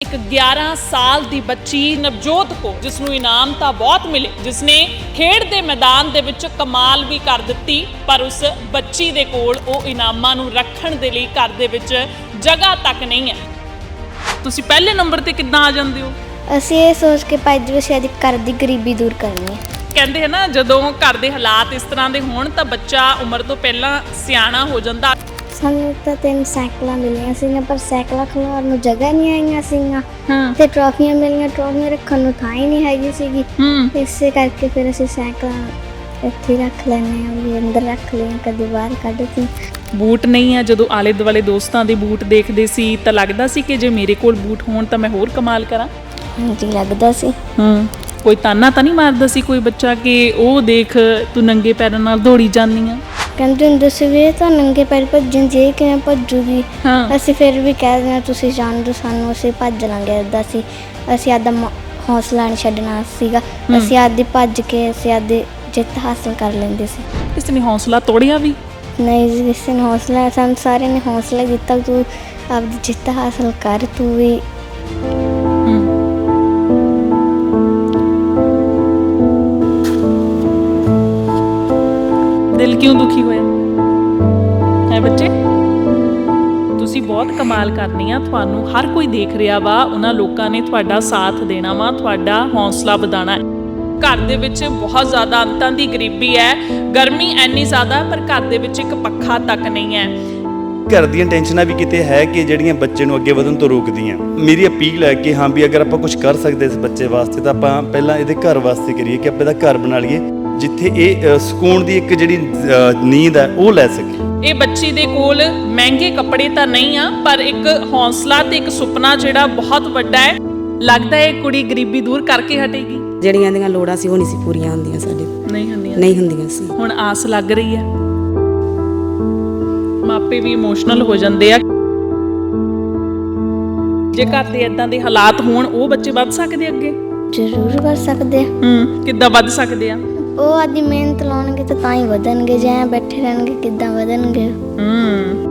ਇੱਕ 11 ਸਾਲ ਦੀ ਬੱਚੀ ਨਵਜੋਤ ਕੋ ਜਿਸ ਨੂੰ ਇਨਾਮ ਤਾਂ ਬਹੁਤ ਮਿਲੇ ਜਿਸ ਨੇ ਖੇਡ ਦੇ ਮੈਦਾਨ ਦੇ ਵਿੱਚ ਕਮਾਲ ਵੀ ਕਰ ਦਿੱਤੀ ਪਰ ਉਸ ਬੱਚੀ ਦੇ ਕੋਲ ਉਹ ਇਨਾਮਾਂ ਨੂੰ ਰੱਖਣ ਦੇ ਲਈ ਘਰ ਦੇ ਵਿੱਚ ਜਗ੍ਹਾ ਤੱਕ ਨਹੀਂ ਹੈ। ਤੁਸੀਂ ਪਹਿਲੇ ਨੰਬਰ ਤੇ ਕਿੱਦਾਂ ਆ ਜਾਂਦੇ ਹੋ? ਅਸੀਂ ਇਹ ਸੋਚ ਕੇ ਭੱਜ ਵੀ ਸ਼ਾਇਦ ਘਰ ਦੀ ਗਰੀਬੀ ਦੂਰ ਕਰਨੀ ਹੈ। ਕਹਿੰਦੇ ਹੈ ਨਾ ਜਦੋਂ ਘਰ ਦੇ ਹਾਲਾਤ ਇਸ ਤਰ੍ਹਾਂ ਦੇ ਹੋਣ ਤਾਂ ਬੱਚਾ ਉਮਰ ਤੋਂ ਪਹਿਲਾਂ ਸਿਆਣਾ ਹੋ ਜਾਂਦਾ। ਸਾਨੂੰ ਤਾਂ ਤਿੰਨ ਸਾਈਕਲਾਂ ਮਿਲੀਆਂ ਸੀਗੀਆਂ ਪਰ ਸਾਈਕਲਾਂ ਖਿਲਾਉਣ ਨੂੰ ਜਗ੍ਹਾ ਨਹੀਂ ਆਈਆਂ ਸੀਗੀਆਂ। ਹਾਂ। ਤੇ ਟਰੋਫੀਆਂ ਮਿਲੀਆਂ ਟਰੋਫੀਆਂ ਰੱਖਣ ਨੂੰ ਥਾਂ ਹੀ ਨਹੀਂ ਹੈਗੀ ਸੀਗੀ। ਹੂੰ। ਇਸੇ ਕਰਕੇ ਫਿਰ ਅਸੀਂ ਸਾਈਕਲਾਂ ਇੱਥੇ ਰੱਖ ਲੈਂਦੇ ਹਾਂ ਵੀ ਅੰਦਰ ਰੱਖ ਲਈਆਂ ਕਦੇ ਬਾਹਰ ਕੱਢ ਦਿੱਤੀਆਂ। ਬੂਟ ਨਹੀਂ ਆ ਜਦੋਂ ਆਲੇ ਦੁਆਲੇ ਦੋਸਤਾਂ ਦੇ ਬੂਟ ਦੇਖਦੇ ਸੀ ਤਾਂ ਲੱਗਦਾ ਸੀ ਕਿ ਜੇ ਮੇਰੇ ਕੋਲ ਬੂਟ ਹੋਣ ਤਾਂ ਮੈਂ ਹੋਰ ਕਮਾਲ ਕਰਾਂ। ਹਾਂਜੀ ਲੱਗਦਾ ਸੀ। ਹੂੰ। ਕੋਈ ਤਾਨਾ ਤਾਂ ਨਹੀਂ ਮਾਰਦਾ ਸੀ ਕੋਈ ਬੱਚਾ ਕਿ ਉਹ ਦੇਖ ਤੂੰ ਨੰਗੇ ਪੈਰਾਂ ਨਾਲ ਦੌੜੀ ਜਾਂਦੀ ਆ? ਕਹਿੰਦੇ ਹੁੰਦੇ ਸੀ ਵੀ ਇਹ ਤਾਂ ਨੰਗੇ ਪੈਰ ਭੱਜਣ ਜੇ ਕਿਵੇਂ ਭੱਜੂਗੀ? ਹਾਂ। ਅਸੀਂ ਫਿਰ ਵੀ ਕਹਿ ਦਿੰਦੇ ਹਾਂ, ਤੁਸੀਂ ਜਾਣ ਦਿਓ ਸਾਨੂੰ ਅਸੀਂ ਭੱਜ ਲਾਂਗੇ ਏਦਾਂ ਸੀ ਅਸੀਂ ਆਦਾ ਹੌਸਲਾ ਨਹੀਂ ਛੱਡਣਾ ਸੀਗਾ। ਅਸੀਂ ਆਦੀ ਭੱਜ ਕੇ ਅਸੀਂ ਆਦੀ ਜਿੱਤ ਹਾਸਲ ਕਰ ਲੈਂਦੇ ਸੀ। ਇਸ ਨੇ ਹੌਸਲਾ ਤੋੜਿਆ ਵੀ? ਨਹੀਂ ਜੀ ਕਿਸੇ ਨੇ ਹੌਸਲਾ ਸਾਨੂੰ ਸਾਰਿਆਂ ਨੇ ਹੌਸਲਾ ਦਿੱਤਾ ਤੂੰ ਆਪਦੀ ਜਿੱਤ ਹਾਸਲ ਕਰ ਤੂੰ ਵੀ ਦਿਲ ਕਿਉਂ ਦੁਖੀ ਹੋਇਆ? ਹੈ ਬੱਚੇ? ਤੁਸੀਂ ਬਹੁਤ ਕਮਾਲ ਕਰਨੀ ਆ ਤੁਹਾਨੂੰ ਹਰ ਕੋਈ ਦੇਖ ਰਿਹਾ ਵਾ, ਉਹਨਾਂ ਲੋਕਾਂ ਨੇ ਤੁਹਾਡਾ ਸਾਥ ਦੇਣਾ ਵਾ, ਤੁਹਾਡਾ ਹੌਸਲਾ ਵਧਾਣਾ ਘਰ ਦੇ ਵਿੱਚ ਬਹੁਤ ਜ਼ਿਆਦਾ ਅੰਤਾਂ ਦੀ ਗਰੀਬੀ ਹੈ, ਗਰਮੀ ਐਨੀ ਜ਼ਿਆਦਾ ਪਰ ਘਰ ਦੇ ਵਿੱਚ ਇੱਕ ਪੱਖਾ ਤੱਕ ਨਹੀਂ ਹੈ। ਘਰ ਦੀਆਂ ਟੈਨਸ਼ਨਾਂ ਵੀ ਕਿਤੇ ਹੈ ਕਿ ਜਿਹੜੀਆਂ ਬੱਚੇ ਨੂੰ ਅੱਗੇ ਵਧਣ ਤੋਂ ਰੋਕਦੀਆਂ। ਮੇਰੀ ਅਪੀਲ ਹੈ ਕਿ ਹਾਂ ਵੀ ਅਗਰ ਆਪਾਂ ਕੁਝ ਕਰ ਸਕਦੇ ਇਸ ਬੱਚੇ ਵਾਸਤੇ, ਤਾਂ ਆਪਾਂ ਪਹਿਲਾਂ ਇਹਦੇ ਘਰ ਵਾਸਤੇ ਕਰੀਏ ਕਿ ਆਪਾਂ ਇਹਦਾ ਘਰ ਬਣਾ ਲਈਏ। ਜਿੱਥੇ ਇਹ ਸਕੂਨ ਦੀ ਇੱਕ ਜਿਹੜੀ ਨੀਂਦ ਹੈ ਉਹ ਲੈ ਸਕੇ। ਇਹ ਬੱਚੀ ਦੇ ਕੋਲ ਮਹਿੰਗੇ ਕੱਪੜੇ ਤਾਂ ਨਹੀਂ ਆ ਪਰ ਇੱਕ ਹੌਸਲਾ ਤੇ ਇੱਕ ਸੁਪਨਾ ਜਿਹੜਾ ਬਹੁਤ ਵੱਡਾ ਹੈ। ਲੱਗਦਾ ਹੈ ਇਹ ਕੁੜੀ ਗਰੀਬੀ ਦੂਰ ਕਰਕੇ ਹਟੇਗੀ। ਜਿਹੜੀਆਂ ਦੀਆਂ ਲੋੜਾਂ ਸੀ ਉਹ ਨਹੀਂ ਸੀ ਪੂਰੀਆਂ ਹੁੰਦੀਆਂ ਸਾਡੇ ਨਹੀਂ ਹੁੰਦੀਆਂ। ਨਹੀਂ ਹੁੰਦੀਆਂ ਸੀ। ਹੁਣ ਆਸ ਲੱਗ ਰਹੀ ਹੈ। ਮਾਪੇ ਵੀ ਇਮੋਸ਼ਨਲ ਹੋ ਜਾਂਦੇ ਆ। ਜੇ ਘਰ ਦੇ ਇਦਾਂ ਦੇ ਹਾਲਾਤ ਹੋਣ ਉਹ ਬੱਚੇ ਵੱਧ ਸਕਦੇ ਅੱਗੇ? ਜ਼ਰੂਰ ਕਰ ਸਕਦੇ ਆ। ਹੂੰ ਕਿੱਦਾਂ ਵੱਧ ਸਕਦੇ ਆ? ਉਹ ਆਦੀ ਮਿਹਨਤ ਲਾਉਣਗੇ ਤਾਂ ਤਾਂ ਹੀ ਵਧਣਗੇ, ਜੇ ਐਂ ਬੈਠੇ ਰਹਿਣਗੇ ਕਿੱਦਾਂ ਵਧਣਗੇ। ਹੂੰ।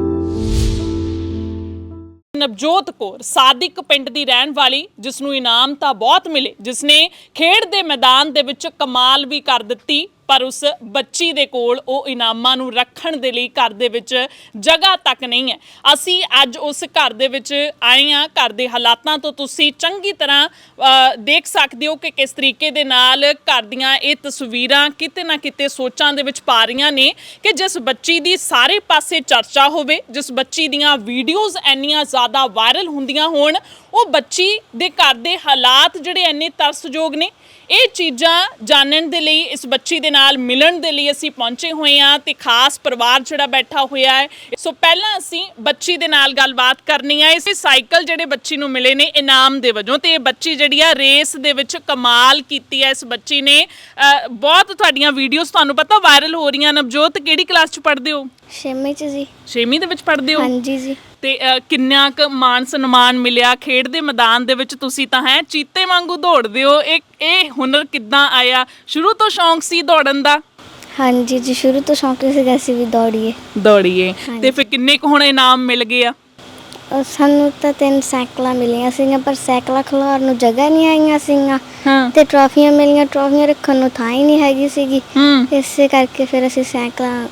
ਨਵਜੋਤ ਕੌਰ, ਸਾਦਿਕ ਪਿੰਡ ਦੀ ਰਹਿਣ ਵਾਲੀ ਜਿਸ ਨੂੰ ਇਨਾਮ ਤਾਂ ਬਹੁਤ ਮਿਲੇ ਜਿਸ ਨੇ ਖੇਡ ਦੇ ਮੈਦਾਨ ਦੇ ਵਿੱਚ ਕਮਾਲ ਵੀ ਕਰ ਦਿੱਤੀ। ਪਰ ਉਸ ਬੱਚੀ ਦੇ ਕੋਲ ਉਹ ਇਨਾਮਾਂ ਨੂੰ ਰੱਖਣ ਦੇ ਲਈ ਘਰ ਦੇ ਵਿੱਚ ਜਗ੍ਹਾ ਤੱਕ ਨਹੀਂ ਹੈ। ਅਸੀਂ ਅੱਜ ਉਸ ਘਰ ਦੇ ਵਿੱਚ ਆਏ ਹਾਂ। ਘਰ ਦੇ ਹਾਲਾਤਾਂ ਤੋਂ ਤੁਸੀਂ ਚੰਗੀ ਤਰ੍ਹਾਂ ਅ, ਦੇਖ ਸਕਦੇ ਹੋ ਕਿ ਕਿਸ ਤਰੀਕੇ ਦੇ ਨਾਲ ਘਰ ਦੀਆਂ ਇਹ ਤਸਵੀਰਾਂ ਕਿਤੇ ਨਾ ਕਿਤੇ ਸੋਚਾਂ ਦੇ ਵਿੱਚ ਪਾ ਰਹੀਆਂ ਨੇ ਕਿ ਜਿਸ ਬੱਚੀ ਦੀ ਸਾਰੇ ਪਾਸੇ ਚਰਚਾ ਹੋਵੇ ਜਿਸ ਬੱਚੀ ਦੀਆਂ ਵੀਡੀਓਜ਼ ਇੰਨੀਆਂ ਜ਼ਿਆਦਾ ਵਾਇਰਲ ਹੁੰਦੀਆਂ ਹੋਣ ਉਹ ਬੱਚੀ ਦੇ ਘਰ ਦੇ ਹਾਲਾਤ ਜਿਹੜੇ ਇੰਨੇ ਤਰਸਯੋਗ ਨੇ ਇਹ ਚੀਜ਼ਾਂ ਜਾਣਨ ਦੇ ਲਈ ਇਸ ਬੱਚੀ ਦੇ ਨਾਲ ਮਿਲਣ ਦੇ ਲਈ ਅਸੀਂ ਪਹੁੰਚੇ ਹੋਏ ਹਾਂ ਤੇ ਖਾਸ ਪਰਿਵਾਰ ਜਿਹੜਾ ਬੈਠਾ ਹੋਇਆ ਹੈ। ਸੋ ਪਹਿਲਾਂ ਅਸੀਂ ਬੱਚੀ ਦੇ ਨਾਲ ਗੱਲਬਾਤ ਕਰਨੀ ਹੈ। ਇਸੇ ਸਾਈਕਲ ਜਿਹੜੇ ਬੱਚੀ ਨੂੰ ਮਿਲੇ ਨੇ ਇਨਾਮ ਦੇ ਵਜੋਂ ਤੇ ਇਹ ਬੱਚੀ ਜਿਹੜੀ ਆ ਰੇਸ ਦੇ ਵਿੱਚ ਕਮਾਲ ਕੀਤੀ ਹੈ ਇਸ ਬੱਚੀ ਨੇ। ਅਹ, ਬਹੁਤ ਤੁਹਾਡੀਆਂ ਵੀਡੀਓਜ਼ ਤੁਹਾਨੂੰ ਪਤਾ ਵਾਇਰਲ ਹੋ ਰਹੀਆਂ ਨਵਜੋਤ ਕਿਹੜੀ ਕਲਾਸ ਚ ਪੜ੍ਹਦੇ ਹੋ? ਛੇਵੇਂ ਚ ਜੀ। 6ਵੀਂ ਦੇ ਵਿੱਚ ਪੜ੍ਹਦੇ ਹੋ? ਹਾਂਜੀ ਜੀ। ਤੇ ਕਿੰਨਾ ਕੁ ਮਾਨ ਸਨਮਾਨ ਮਿਲਿਆ? ਖੇਡ ਦੇ ਮੈਦਾਨ ਦੇ ਵਿੱਚ ਤੁਸੀਂ ਤਾਂ ਹੈ ਚੀਤੇ ਵਾਂਗੂ ਦੌੜਦੇ ਹੋ। ਇਹ ਇਹ ਹੁਨਰ ਕਿੱਦਾਂ ਆਇਆ? ਸ਼ੁਰੂ ਤੋਂ ਸ਼ੌਂਕ ਸੀ ਦੌੜਨ ਦਾ? ਹਾਂਜੀ ਜੀ ਸ਼ੁਰੂ ਤੋਂ ਸ਼ੌਂਕ ਸੀਗਾ ਅਸੀਂ ਵੀ ਦੌੜੀਏ। ਦੌੜੀਏ। ਤੇ ਫਿਰ ਕਿੰਨੇ ਕੁ ਹੁਣ ਇਨਾਮ ਮਿਲ ਗਏ ਆ? ਅਹ ਸਾਨੂੰ ਤਾਂ ਤਿੰਨ ਸਾਈਕਲਾਂ ਮਿਲੀਆਂ ਸੀਗੀਆਂ ਪਰ ਸਾਈਕਲਾਂ ਖਿਲਾਉਣ ਨੂੰ ਜਗ੍ਹਾ ਨਹੀਂ ਆਈਆਂ ਸੀਗੀਆਂ। ਹਾਂ। ਤੇ ਟਰੋਫੀਆਂ ਮਿਲੀਆਂ ਟਰੋਫੀਆਂ ਰੱਖਣ ਨੂੰ ਥਾਂ ਹੀ ਨਹੀਂ ਹੈਗੀ ਸੀਗੀ। ਹੂੰ। ਇਸੇ ਕਰਕੇ ਫਿਰ ਅਸੀਂ ਸਾਈਕਲਾਂ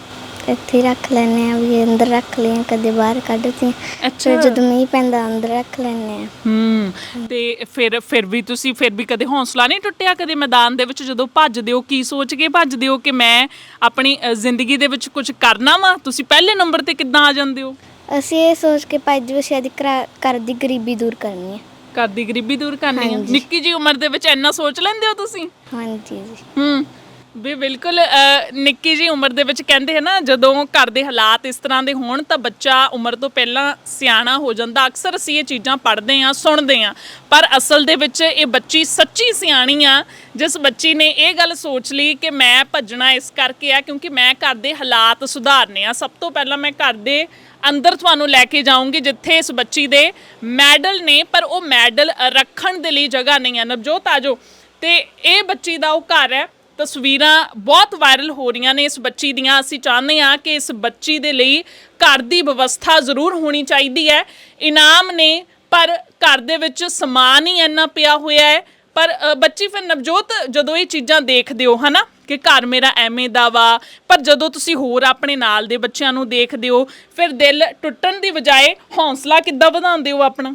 ਇੱਥੇ ਹੀ ਰੱਖ ਲੈਂਦੇ ਆ ਵੀ ਅੰਦਰ ਰੱਖ ਲਈਆਂ ਕਦੇ ਬਾਹਰ ਕੱਢ ਦਿੱਤੀਆਂ। ਅੱਛਾ। ਫਿਰ ਜਦੋਂ ਮੀਂਹ ਪੈਂਦਾ ਅੰਦਰ ਰੱਖ ਲੈਂਦੇ ਆ ਹੂੰ ਤੇ ਫਿਰ ਫਿਰ ਵੀ ਤੁਸੀਂ ਫਿਰ ਵੀ ਕਦੇ ਹੌਸਲਾ ਨਹੀਂ ਟੁੱਟਿਆ? ਕਦੇ ਮੈਦਾਨ ਦੇ ਵਿੱਚ ਜਦੋਂ ਭੱਜਦੇ ਹੋ ਕੀ ਸੋਚ ਕੇ ਭੱਜਦੇ ਹੋ ਕਿ ਮੈਂ ਆਪਣੀ ਅ, ਜ਼ਿੰਦਗੀ ਦੇ ਵਿੱਚ ਕੁਝ ਕਰਨਾ ਵਾ? ਤੁਸੀਂ ਪਹਿਲੇ ਨੰਬਰ ਤੇ ਕਿੱਦਾਂ ਆ ਜਾਂਦੇ ਹੋ? ਅਸੀਂ ਇਹ ਸੋਚ ਕੇ ਭੱਜ ਵੀ ਸ਼ਾਇਦ ਘਰ- ਘਰ ਦੀ ਗਰੀਬੀ ਦੂਰ ਕਰਨੀ ਹੈ। ਘਰ ਦੀ ਗਰੀਬੀ ਦੂਰ ਕਰਨੀ ਹੈ। ਹਾਂਜੀ। ਨਿੱਕੀ ਜੀ ਉਮਰ ਦੇ ਵਿੱਚ ਇੰਨਾ ਸੋਚ ਲੈਂਦੇ ਹੋ ਤੁਸੀਂ? ਹਾਂਜੀ ਜੀ। ਹੂੰ। ਵੀ ਬਿਲਕੁਲ ਅ, ਨਿੱਕੀ ਜੀ ਉਮਰ ਦੇ ਵਿੱਚ ਕਹਿੰਦੇ ਹੈ ਨਾ ਜਦੋਂ ਘਰ ਦੇ ਹਾਲਾਤ ਇਸ ਤਰ੍ਹਾਂ ਦੇ ਹੋਣ ਤਾਂ ਬੱਚਾ ਉਮਰ ਤੋਂ ਪਹਿਲਾਂ ਸਿਆਣਾ ਹੋ ਜਾਂਦਾ। ਅਕਸਰ ਅਸੀਂ ਇਹ ਚੀਜ਼ਾਂ ਪੜ੍ਹਦੇ ਹਾਂ ਸੁਣਦੇ ਹਾਂ। ਪਰ ਅਸਲ ਦੇ ਵਿੱਚ ਇਹ ਬੱਚੀ ਸੱਚੀ ਸਿਆਣੀ ਆ ਜਿਸ ਬੱਚੀ ਨੇ ਇਹ ਗੱਲ ਸੋਚ ਲਈ ਕਿ ਮੈਂ ਭੱਜਣਾ ਇਸ ਕਰਕੇ ਆ ਕਿਉਂਕਿ ਮੈਂ ਘਰ ਦੇ ਹਾਲਾਤ ਸੁਧਾਰਨੇ ਆ। ਸਭ ਤੋਂ ਪਹਿਲਾਂ ਮੈਂ ਘਰ ਦੇ ਅੰਦਰ ਤੁਹਾਨੂੰ ਲੈ ਕੇ ਜਾਊਂਗੀ ਜਿੱਥੇ ਇਸ ਬੱਚੀ ਦੇ ਮੈਡਲ ਨੇ ਪਰ ਉਹ ਮੈਡਲ ਰੱਖਣ ਦੇ ਲਈ ਜਗ੍ਹਾ ਨਹੀਂ ਆ। ਨਵਜੋਤ ਆਜੋ ਤੇ ਇਹ ਬੱਚੀ ਦਾ ਉਹ ਘਰ ਹੈ। ਤਸਵੀਰਾਂ ਬਹੁਤ ਵਾਇਰਲ ਹੋ ਰਹੀਆਂ ਨੇ ਇਸ ਬੱਚੀ ਦੀਆਂ। ਅਸੀਂ ਚਾਹੁੰਦੇ ਹਾਂ ਕਿ ਇਸ ਬੱਚੀ ਦੇ ਲਈ ਘਰ ਦੀ ਵਿਵਸਥਾ ਜ਼ਰੂਰ ਹੋਣੀ ਚਾਹੀਦੀ ਹੈ। ਇਨਾਮ ਨੇ ਪਰ ਘਰ ਦੇ ਵਿੱਚ ਸਮਾਨ ਹੀ ਇੰਨਾ ਪਿਆ ਹੋਇਆ ਹੈ। ਪਰ ਅ, ਬੱਚੀ ਫਿਰ ਨਵਜੋਤ ਜਦੋਂ ਇਹ ਚੀਜ਼ਾਂ ਦੇਖਦੇ ਹੋ ਹਨਾ ਕਿ ਘਰ ਮੇਰਾ ਐਵੇਂ ਦਾ ਵਾ ਪਰ ਜਦੋਂ ਤੁਸੀਂ ਹੋਰ ਆਪਣੇ ਨਾਲ ਦੇ ਬੱਚਿਆਂ ਨੂੰ ਦੇਖਦੇ ਹੋ ਫਿਰ ਦਿਲ ਟੁੱਟਣ ਦੀ ਬਜਾਏ ਹੌਸਲਾ ਕਿੱਦਾਂ ਵਧਾਉਂਦੇ ਹੋ ਆਪਣਾ?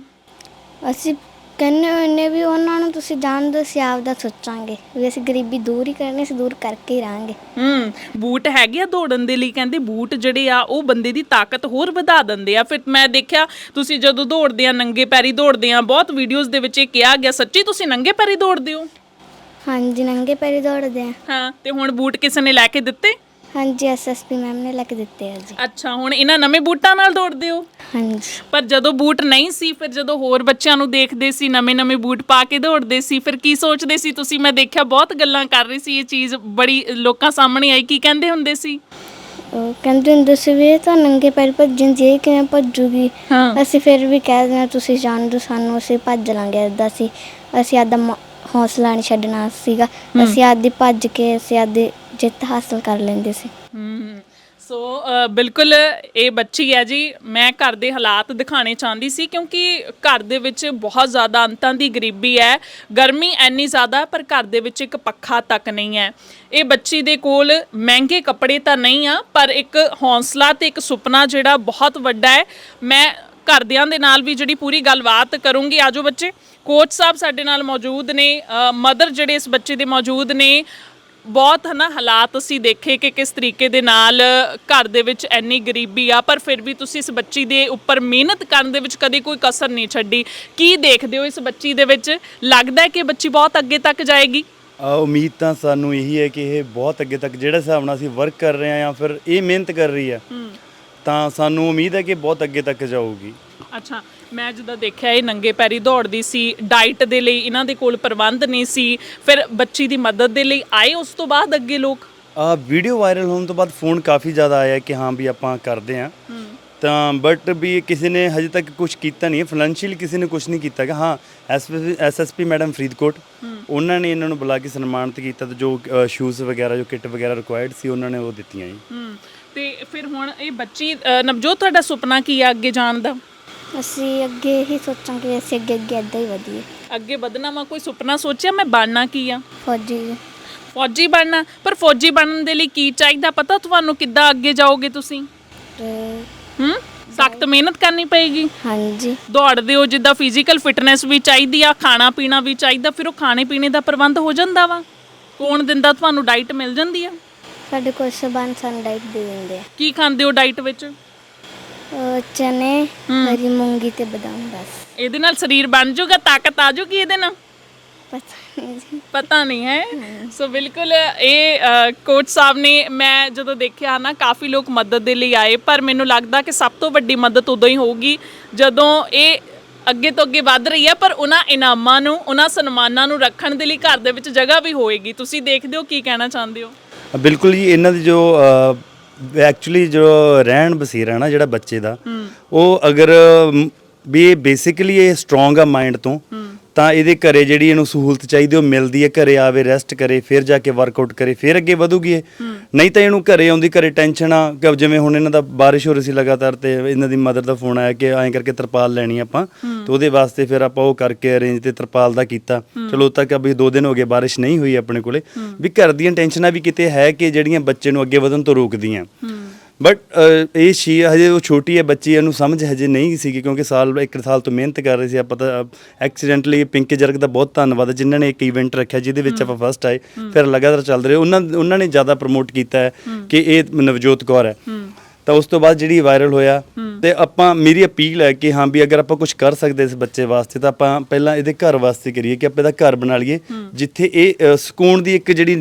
ਅਸੀਂ ਕਹਿੰਦੇ ਹੁੰਦੇ ਵੀ ਉਹਨਾਂ ਨੂੰ ਤੁਸੀਂ ਜਾਣ ਦਿਓ ਅਸੀਂ ਆਪਦਾ ਸੋਚਾਂਗੇ ਵੀ ਅਸੀਂ ਗਰੀਬੀ ਦੂਰ ਹੀ ਕਰਨੀ ਅਸੀਂ ਦੂਰ ਕਰਕੇ ਹੀ ਰਹਾਂਗੇ। ਹੂੰ ਬੂਟ ਹੈਗੇ ਆ ਦੌੜਨ ਦੇ ਲਈ ਕਹਿੰਦੇ ਬੂਟ ਜਿਹੜੇ ਆ ਉਹ ਬੰਦੇ ਦੀ ਤਾਕਤ ਹੋਰ ਵਧਾ ਦਿੰਦੇ ਆ। ਫਿਰ ਮੈਂ ਦੇਖਿਆ ਤੁਸੀਂ ਜਦੋਂ ਦੌੜਦੇ ਆ ਨੰਗੇ ਪੈਰੀ ਦੌੜਦੇ ਆ ਬਹੁਤ ਵੀਡੀਓਜ਼ ਦੇ ਵਿੱਚ ਇਹ ਕਿਹਾ ਗਿਆ ਸੱਚੀ ਤੁਸੀਂ ਨੰਗੇ ਪੈਰੀ ਦੌੜਦੇ ਹੋ? ਹਾਂਜੀ ਨੰਗੇ ਪੈਰੀ ਦੌੜਦੇ ਆ। ਹਾਂ ਤੇ ਹੁਣ ਬੂਟ ਕਿਸੇ ਨੇ ਲੈ ਕੇ ਦਿੱਤੇ? ਹਾਂਜੀ ਐਸਐਸਪੀ ਮੈਮ ਨੇ ਲੈ ਕੇ ਦਿੱਤੇ ਆ ਜੀ। ਅੱਛਾ ਹੁਣ ਇਹਨਾਂ ਨਵੇਂ ਬੂਟਾਂ ਨਾਲ ਦੌੜਦੇ ਹੋ? ਹਾਂਜੀ। ਪਰ ਜਦੋਂ ਬੂਟ ਨਹੀਂ ਸੀ ਫਿਰ ਜਦੋਂ ਹੋਰ ਬੱਚਿਆਂ ਨੂੰ ਦੇਖਦੇ ਸੀ ਨਵੇਂ-ਨਵੇਂ ਬੂਟ ਪਾ ਕੇ ਦੌੜਦੇ ਸੀ ਫਿਰ ਕੀ ਸੋਚਦੇ ਸੀ? ਤੁਸੀਂ ਮੈਂ ਦੇਖਿਆ ਬਹੁਤ ਗੱਲਾਂ ਕਰ ਰਹੀ ਸੀ ਇਹ ਚੀਜ਼ ਬੜੀ ਲੋਕਾਂ ਸਾਹਮਣੇ ਆਈ ਕੀ ਕਹਿੰਦੇ ਹੁੰਦੇ ਸੀ? ਉਹ ਕਹਿੰਦੇ ਹੁੰਦੇ ਸੀ ਵੀ ਇਹ ਤਾਂ ਨੰਗੇ ਪੈਰ ਭੱਜਣ ਇਹ ਕਿਵੇਂ ਭੱਜੂਗੀ? ਹਾਂ। ਅਸੀਂ ਫਿਰ ਵੀ ਕਹਿ ਦਿੰਦੇ ਹਾਂ, ਤੁਸੀਂ ਜਾਣ ਦਿਓ ਸਾਨੂੰ ਅਸੀਂ ਭੱਜ ਲਾਂਗੇ ਇਦਾਂ ਸੀ। ਅਸੀਂ ਆਦਾ ਹੌਸਲਾ ਨਹੀਂ ਛੱਡਣਾ ਸੀਗਾ। ਅਸੀਂ ਆਦੀ ਭੱਜ ਕੇ ਅਸੀਂ ਆਦੀ ਜਿੱਤ ਹਾਸਲ ਕਰ ਲੈਂਦੇ ਸੀ। ਹਮ, ਸੋ ਅ, ਬਿਲਕੁਲ ਇਹ ਬੱਚੀ ਹੈ ਜੀ। ਮੈਂ ਘਰ ਦੇ ਹਾਲਾਤ ਦਿਖਾਣੇ ਚਾਹੁੰਦੀ ਸੀ ਕਿਉਂਕਿ ਘਰ ਦੇ ਵਿੱਚ ਬਹੁਤ ਜ਼ਿਆਦਾ ਅੰਤਾਂ ਦੀ ਗਰੀਬੀ ਹੈ। ਗਰਮੀ ਐਨੀ ਜ਼ਿਆਦਾ ਪਰ ਘਰ ਦੇ ਵਿੱਚ ਇੱਕ ਪੱਖਾ ਤੱਕ ਨਹੀਂ ਹੈ। ਇਹ ਬੱਚੀ ਦੇ ਕੋਲ ਮਹਿੰਗੇ ਕੱਪੜੇ ਤਾਂ ਨਹੀਂ ਆ ਪਰ ਇੱਕ ਹੌਸਲਾ ਤੇ ਇੱਕ ਸੁਪਨਾ ਜਿਹੜਾ ਬਹੁਤ ਵੱਡਾ ਹੈ। ਮੈਂ ਘਰਦਿਆਂ ਦੇ ਨਾਲ ਵੀ ਜਿਹੜੀ ਪੂਰੀ ਗੱਲਬਾਤ ਕਰੂੰਗੀ। ਆਜੋ ਬੱਚੇ ਕੋਚ ਸਾਹਿਬ ਸਾਡੇ ਨਾਲ ਮੌਜੂਦ ਨੇ ਮਦਰ ਜਿਹੜੇ ਇਸ ਬੱਚੇ ਦੇ ਮੌਜੂਦ ਨੇ ਬਹੁਤ ਹਨਾ ਹਾਲਾਤ ਅਸੀਂ ਦੇਖੇ ਕਿ ਕਿਸ ਤਰੀਕੇ ਦੇ ਨਾਲ ਘਰ ਦੇ ਵਿੱਚ ਇੰਨੀ ਗਰੀਬੀ ਆ ਪਰ ਫਿਰ ਵੀ ਤੁਸੀਂ ਇਸ ਬੱਚੀ ਦੇ ਉੱਪਰ ਮਿਹਨਤ ਕਰਨ ਦੇ ਵਿੱਚ ਕਦੇ ਕੋਈ ਕਸਰ ਨਹੀਂ ਛੱਡੀ। ਕੀ ਦੇਖਦੇ ਹੋ ਇਸ ਬੱਚੀ ਦੇ ਵਿੱਚ? ਲੱਗਦਾ ਹੈ ਕਿ ਬੱਚੀ ਬਹੁਤ ਅੱਗੇ ਤੱਕ ਜਾਏਗੀ? ਆ ਉਮੀਦ ਤਾਂ ਸਾਨੂੰ ਇਹੀ ਹੈ ਕਿ ਇਹ ਬਹੁਤ ਅੱਗੇ ਤੱਕ ਜਿਹੜਾ ਹਿਸਾਬ ਨਾਲ ਅਸੀਂ ਵਰਕ ਕਰ ਰਹੇ ਹਾਂ ਜਾਂ ਫਿਰ ਇਹ ਮਿਹਨਤ ਕਰ ਰਹੀ ਹੈ ਤਾਂ ਸਾਨੂੰ ਉਮੀਦ ਹੈ ਕਿ ਬਹੁਤ ਅੱਗੇ ਤੱਕ ਜਾਊਗੀ। ਅੱਛਾ। ਮੈਂ ਜਦੋਂ ਦੇਖਿਆ ਇਹ ਨੰਗੇ ਪੈਰੀ ਦੌੜਦੀ ਸੀ ਡਾਈਟ ਦੇ ਲਈ ਇਹਨਾਂ ਦੇ ਕੋਲ ਪ੍ਰਬੰਧ ਨਹੀਂ ਸੀ ਫਿਰ ਬੱਚੀ ਦੀ ਮਦਦ ਦੇ ਲਈ ਆਏ ਉਸ ਤੋਂ ਬਾਅਦ ਅੱਗੇ ਲੋਕ? ਆ ਵੀਡੀਓ ਵਾਇਰਲ ਹੋਣ ਤੋਂ ਬਾਅਦ ਫੋਨ ਕਾਫੀ ਜ਼ਿਆਦਾ ਆਇਆ ਕਿ ਹਾਂ ਵੀ ਆਪਾਂ ਕਰਦੇ ਹਾਂ। ਤਾਂ ਬਟ ਵੀ ਕਿਸੇ ਨੇ ਹਜੇ ਤੱਕ ਕੁਝ ਕੀਤਾ ਨਹੀਂ ਫਾਈਨੈਂਸ਼ੀਅਲੀ ਕਿਸੇ ਨੇ ਕੁਝ ਨਹੀਂ ਕੀਤਾ ਕਿ ਹਾਂ ਐਸਐਸਪੀ ਮੈਡਮ ਫਰੀਦਕੋਟ ਉਹਨਾਂ ਨੇ ਇਹਨਾਂ ਨੂੰ ਬੁਲਾ ਕੇ ਸਨਮਾਨਿਤ ਕੀਤਾ ਤੇ ਜੋ ਸ਼ੂਜ਼ ਵਗੈਰਾ ਜੋ ਕਿੱਟ ਵਗੈਰਾ ਰਿਕੁਆਇਰਡ ਸੀ ਉਹਨਾਂ ਨੇ ਉਹ ਦਿੱਤੀਆਂ ਜੀ। ਤੇ ਫਿਰ ਹੁਣ ਇਹ ਬੱਚੀ ਨਵਜੋਤ ਤੁਹਾਡਾ ਸੁਪਨਾ ਕੀ ਆ ਅੱਗੇ ਜਾਣ ਦਾ? ਅਸੀਂ ਅੱਗੇ ਹੀ ਸੋਚਾਂਗੇ ਅਸੀਂ ਅੱਗੇ ਅੱਗੇ ਇਦਾਂ ਹੀ ਵਧੀਏ। ਅੱਗੇ ਵਧਣਾ ਵਾ ਕੋਈ ਸੁਪਨਾ ਸੋਚਿਆ? ਮੈਂ ਬਣਨਾ ਕੀ ਆ? ਫੌਜੀ। ਫੌਜੀ ਬਣਨਾ। ਪਰ ਫੌਜੀ ਬਣਨ ਦੇ ਲਈ ਕੀ ਚਾਹੀਦਾ? ਪਤਾ ਤੁਹਾਨੂੰ ਕਿੱਦਾਂ ਅੱਗੇ ਜਾਓਗੇ ਤੁਸੀਂ? ਤੇ ਹੂੰ? ਸਖਤ ਮਿਹਨਤ ਕਰਨੀ ਪਏਗੀ। ਹਾਂਜੀ। ਦੌੜਦੇ ਹੋ ਜਿੱਦਾਂ ਫਿਜ਼ੀਕਲ ਫਿਟਨੈਸ ਵੀ ਚਾਹੀਦੀ ਆ ਖਾਣਾ ਪੀਣਾ ਵੀ ਚਾਹੀਦਾ ਫਿਰ ਉਹ ਖਾਣੇ ਪੀਣੇ ਦਾ ਪ੍ਰਬੰਧ ਹੋ ਜਾਂਦਾ ਵਾ। ਕੌਣ ਦਿੰਦਾ? ਤੁਹਾਨੂੰ ਡਾਈਟ ਮਿਲ ਜਾਂਦੀ ਆ। ਸਾਡੇ ਕੋਲ ਸਬਾਨ ਸਾਨੂੰ ਡਾਈਟ ਦੇ ਦਿੰਦੇ ਆ। ਕੀ ਖਾਂਦੇ ਹੋ ਡਾਈਟ ਵਿੱਚ? ਅਹ ਚਨੇ ਹਰੀ ਮੂੰਗੀ ਤੇ ਬਦਾਮ ਬਸ। ਇਹਦੇ ਨਾਲ ਸਰੀਰ ਬਣ ਜਾਊਗਾ ਤਾਕਤ ਆ ਜਾਊਗੀ ਇਹਦੇ ਨਾਲ? ਪਤਾ ਨਹੀਂ ਜੀ। ਪਤਾ ਨਹੀਂ ਹੈ। ਸੋ ਬਿਲਕੁਲ ਇਹ ਅ, ਕੋਚ ਸਾਹਿਬ ਨੇ ਮੈਂ ਜਦੋਂ ਦੇਖਿਆ ਨਾ ਕਾਫੀ ਲੋਕ ਮਦਦ ਦੇ ਲਈ ਆਏ ਪਰ ਮੈਨੂੰ ਲੱਗਦਾ ਕਿ ਸਭ ਤੋਂ ਵੱਡੀ ਮਦਦ ਉਦੋਂ ਹੀ ਹੋਊਗੀ ਜਦੋਂ ਇਹ ਅੱਗੇ ਤੋਂ ਅੱਗੇ ਵੱਧ ਰਹੀ ਹੈ ਪਰ ਉਹਨਾਂ ਇਨਾਮਾਂ ਨੂੰ ਉਹਨਾਂ ਸਨਮਾਨਾਂ ਨੂੰ ਰੱਖਣ ਦੇ ਲਈ ਘਰ ਦੇ ਵਿੱਚ ਜਗ੍ਹਾ ਵੀ ਹੋਏਗੀ। ਤੁਸੀਂ ਦੇਖਦੇ ਹੋ ਕੀ ਕਹਿਣਾ ਚਾਹੁੰਦੇ ਹੋ? ਬਿਲਕੁਲ ਜੀ ਇਹਨਾਂ ਦੀ ਜੋ ਐਕਚੁਅਲੀ ਜੋ ਰਹਿਣ ਬਸੇਰਾ ਨਾ ਜਿਹੜਾ ਬੱਚੇ ਦਾ ਉਹ ਅਗਰ ਵੀ ਇਹ ਬੇਸਿਕਲੀ ਇਹ ਸਟਰੋਂਗ ਆ ਮਾਈਂਡ ਤੋਂ ਤਾਂ ਇਹਦੇ ਘਰੇ ਜਿਹੜੀ ਇਹਨੂੰ ਸਹੂਲਤ ਚਾਹੀਦੀ ਉਹ ਮਿਲਦੀ ਹੈ ਘਰੇ ਆਵੇ ਰੈਸਟ ਕਰੇ ਫਿਰ ਜਾ ਕੇ ਵਰਕਆਊਟ ਕਰੇ ਫਿਰ ਅੱਗੇ ਵਧੂਗੀ ਇਹ। ਨਹੀਂ ਤਾਂ ਇਹਨੂੰ ਘਰੇ ਆਉਂਦੀ ਘਰੇ ਟੈਨਸ਼ਨ ਆ ਕਿ ਜਿਵੇਂ ਹੁਣ ਇਹਨਾਂ ਦਾ ਬਾਰਿਸ਼ ਹੋ ਰਹੀ ਸੀ ਲਗਾਤਾਰ ਤੇ ਇਹਨਾਂ ਦੀ ਮਦਰ ਦਾ ਫੋਨ ਆਇਆ ਕਿ ਐਂ ਕਰਕੇ ਤਰਪਾਲ ਲੈਣੀ ਆਪਾਂ। ਤੇ ਉਹਦੇ ਵਾਸਤੇ ਫਿਰ ਆਪਾਂ ਉਹ ਕਰਕੇ ਅਰੇਂਜ ਤੇ ਤਰਪਾਲ ਦਾ ਕੀਤਾ। ਚਲੋ ਤੱਕ ਅਭੀ 2 ਦਿਨ ਹੋ ਗਏ ਬਾਰਿਸ਼ ਨਹੀਂ ਹੋਈ ਆਪਣੇ ਕੋਲੇ। ਵੀ ਘਰ ਦੀਆਂ ਟੈਨਸ਼ਨਾਂ ਵੀ ਕਿਤੇ ਹੈ ਕਿ ਜਿਹੜੀਆਂ ਬੱਚੇ ਨੂੰ ਅੱਗੇ ਵਧਣ ਤੋਂ ਰੋਕਦੀਆਂ। ਬਟ ਇਹ ਸ਼ੀ ਹਜੇ ਉਹ ਛੋਟੀ ਹੈ ਬੱਚੀ ਇਹਨੂੰ ਸਮਝ ਹਜੇ ਨਹੀਂ ਸੀਗੀ ਕਿਉਂਕਿ ਸਾਲ ਇੱਕ ਸਾਲ ਤੋਂ ਮਿਹਨਤ ਕਰ ਰਹੀ ਸੀ। ਆਪਾਂ ਤਾਂ ਐਕਸੀਡੈਂਟਲੀ ਪਿੰਕ ਜਰਗ ਦਾ ਬਹੁਤ ਧੰਨਵਾਦ ਹੈ ਜਿਨ੍ਹਾਂ ਨੇ ਇੱਕ ਇਵੈਂਟ ਰੱਖਿਆ ਜਿਹਦੇ ਵਿੱਚ ਆਪਾਂ ਫਸਟ ਆਏ। ਫਿਰ ਲਗਾਤਾਰ ਚੱਲ ਰਹੇ। ਉਹਨਾਂ ਉਹਨਾਂ ਨੇ ਜ਼ਿਆਦਾ ਪ੍ਰਮੋਟ ਕੀਤਾ ਹੈ ਕਿ ਇਹ ਨਵਜੋਤ ਕੌਰ ਹੈ। ਤਾਂ ਉਸ ਤੋਂ ਬਾਅਦ ਜਿਹੜੀ ਵਾਇਰਲ ਹੋਇਆ ਤੇ ਆਪਾਂ ਮੇਰੀ ਅਪੀਲ ਹੈ ਕਿ ਹਾਂ ਵੀ ਅਗਰ ਆਪਾਂ ਕੁਝ ਕਰ ਸਕਦੇ ਇਸ ਬੱਚੇ ਵਾਸਤੇ ਤਾਂ ਆਪਾਂ ਪਹਿਲਾਂ ਇਹਦੇ ਘਰ ਵਾਸਤੇ ਕਰੀਏ ਕਿ ਆਪਾਂ ਇਹਦਾ ਘਰ ਬਣਾ ਲਈਏ ਜਿੱਥੇ ਇਹ ਸਕੂਨ ਦੀ ਇੱਕ ਜਿਹੜੀ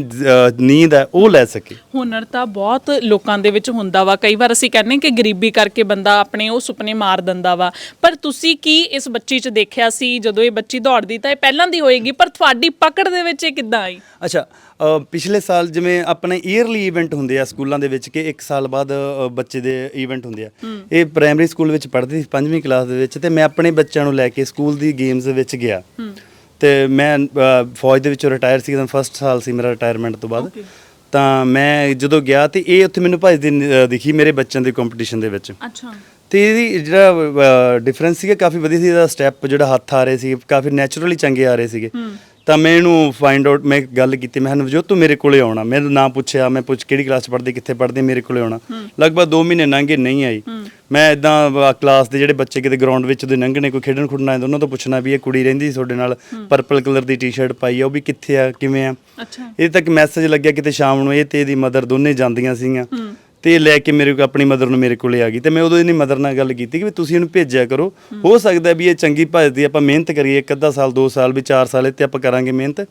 ਨੀਂਦ ਹੈ ਉਹ ਲੈ ਸਕੇ। ਹੁਨਰ ਤਾਂ ਬਹੁਤ ਲੋਕਾਂ ਦੇ ਵਿੱਚ ਹੁੰਦਾ ਵਾ। ਕਈ ਵਾਰ ਅਸੀਂ ਕਹਿੰਦੇ ਕਿ ਗਰੀਬੀ ਕਰਕੇ ਬੰਦਾ ਆਪਣੇ ਉਹ ਸੁਪਨੇ ਮਾਰ ਦਿੰਦਾ ਵਾ। ਪਰ ਤੁਸੀਂ ਕੀ ਇਸ ਬੱਚੀ 'ਚ ਦੇਖਿਆ ਸੀ? ਜਦੋਂ ਇਹ ਬੱਚੀ ਦੌੜਦੀ ਤਾਂ ਇਹ ਪਹਿਲਾਂ ਦੀ ਹੋਏਗੀ ਪਰ ਤੁਹਾਡੀ ਪਕੜ ਦੇ ਵਿੱਚ ਇਹ ਕਿੱਦਾਂ ਆਈ? ਅੱਛਾ ਪਿਛਲੇ ਸਾਲ ਜਿਵੇਂ ਆਪਣੇ ਈਅਰਲੀ ਇਵੈਂਟ ਹੁੰਦੇ ਆ ਸਕੂਲਾਂ ਦੇ ਵਿੱਚ ਕਿ ਇੱਕ ਸਾਲ ਬਾਅਦ ਅ, ਬੱਚੇ ਦੇ ਇਵੈਂਟ ਹੁੰਦੇ ਆ। ਇਹ ਪ੍ਰਾਇਮਰੀ ਸਕੂਲ ਵਿੱਚ ਪੜ੍ਹਦੀ ਸੀ ਪੰਜਵੀਂ ਕਲਾਸ ਦੇ ਵਿੱਚ ਤੇ ਮੈਂ ਆਪਣੇ ਬੱਚਿਆਂ ਨੂੰ ਲੈ ਕੇ ਸਕੂਲ ਦੀ ਗੇਮਸ ਦੇ ਵਿੱਚ ਗਿਆ। ਤੇ ਮੈਂ ਅ, ਫੌਜ ਦੇ ਵਿੱਚੋਂ ਰਿਟਾਇਰ ਸੀ ਜਦੋਂ ਫਸਟ ਸਾਲ ਸੀ ਮੇਰਾ ਰਿਟਾਇਰਮੈਂਟ ਤੋਂ ਬਾਅਦ। ਤਾਂ ਮੈਂ ਜਦੋਂ ਗਿਆ ਤੇ ਇਹ ਉੱਥੇ ਮੈਨੂੰ ਭੱਜਦੀ ਨ- ਅ, ਦਿਖੀ ਮੇਰੇ ਬੱਚਿਆਂ ਦੇ ਕੰਪੀਟੀਸ਼ਨ ਦੇ ਵਿੱਚ। ਅੱਛਾ। ਤੇ ਇਹਦੀ ਜਿਹੜਾ ਡਿਫਰੈਂਸ ਸੀਗਾ ਕਾਫੀ ਵਧੀਆ ਸੀ ਇਹਦਾ ਸਟੈਪ ਜਿਹੜਾ ਹੱਥ ਆ ਰਹੇ ਸੀ ਕਾਫੀ ਨੈਚੁਰਲੀ ਚੰਗੇ ਆ ਰਹੇ ਸੀਗੇ। ਤਾਂ ਮੈਂ ਇਹਨੂੰ ਫਾਈਂਡ ਆਊਟ ਮੈਂ ਗੱਲ ਕੀਤੀ ਮੈਂ ਨਵਜੋਤ ਤੂੰ ਮੇਰੇ ਕੋਲੇ ਆਉਣਾ। ਮੈਨੂੰ ਨਾਂ ਪੁੱਛਿਆ ਮੈਂ ਪੁੱਛ ਕਿਹੜੀ ਕਲਾਸ ਪੜ੍ਹਦੀ ਕਿੱਥੇ ਪੜ੍ਹਦੀ ਮੇਰੇ ਕੋਲੇ ਆਉਣਾ। ਲਗਭਗ 2 ਮਹੀਨੇ ਲੰਘੇ ਨਹੀਂ ਆਈ। ਮੈਂ ਇਦਾਂ ਕਲਾਸ ਦੇ ਜਿਹੜੇ ਬੱਚੇ ਕਿਤੇ ਗਰਾਊਂਡ ਵਿੱਚ ਦੇ ਲੰਘਣੇ ਕੋਈ ਖੇਡਣ ਖੁੱਡਣ ਆਏ ਉਹਨਾਂ ਤੋਂ ਪੁੱਛਣਾ ਵੀ ਇਹ ਕੁੜੀ ਰਹਿੰਦੀ ਸੀ ਤੁਹਾਡੇ ਨਾਲ ਪਰਪਲ ਕਲਰ ਦੀ ਟੀ-ਸ਼ਰਟ ਪਾਈ ਆ ਉਹ ਵੀ ਕਿੱਥੇ ਆ ਕਿਵੇਂ ਆ? ਅੱਛਾ। ਇਹ ਤੱਕ ਮੈਸੇਜ ਲੱਗਿਆ ਕਿਤੇ ਸ਼ਾਮ ਨੂੰ ਇਹ ਤੇ ਇਹਦੀ ਮਦਰ ਦੋਨੇ ਜਾਂਦੀਆਂ ਸੀਗੀਆਂ। ਤੇ ਲੈ ਕੇ ਮੇਰੇ ਕੋਲ ਆਪਣੀ ਮਦਰ ਨੂੰ ਮੇਰੇ ਕੋਲੇ ਆ ਗਈ। ਤੇ ਮੈਂ ਉਦੋਂ ਇਹਦੀ ਮਦਰ ਨਾਲ ਗੱਲ ਕੀਤੀ ਕਿ ਵੀ ਤੁਸੀਂ ਇਹਨੂੰ ਭੇਜਿਆ ਕਰੋ। ਹੋ। ਸਕਦਾ ਵੀ ਇਹ ਚੰਗੀ ਭੱਜਦੀ ਆਪਾਂ ਮਿਹਨਤ ਕਰੀਏ ਇੱਕ ਅੱਧਾ ਸਾਲ ਦੋ ਸਾਲ ਵੀ ਚਾਰ ਸਾਲ ਇੱਥੇ ਆਪਾਂ ਕਰਾਂਗੇ ਮਿਹਨਤ।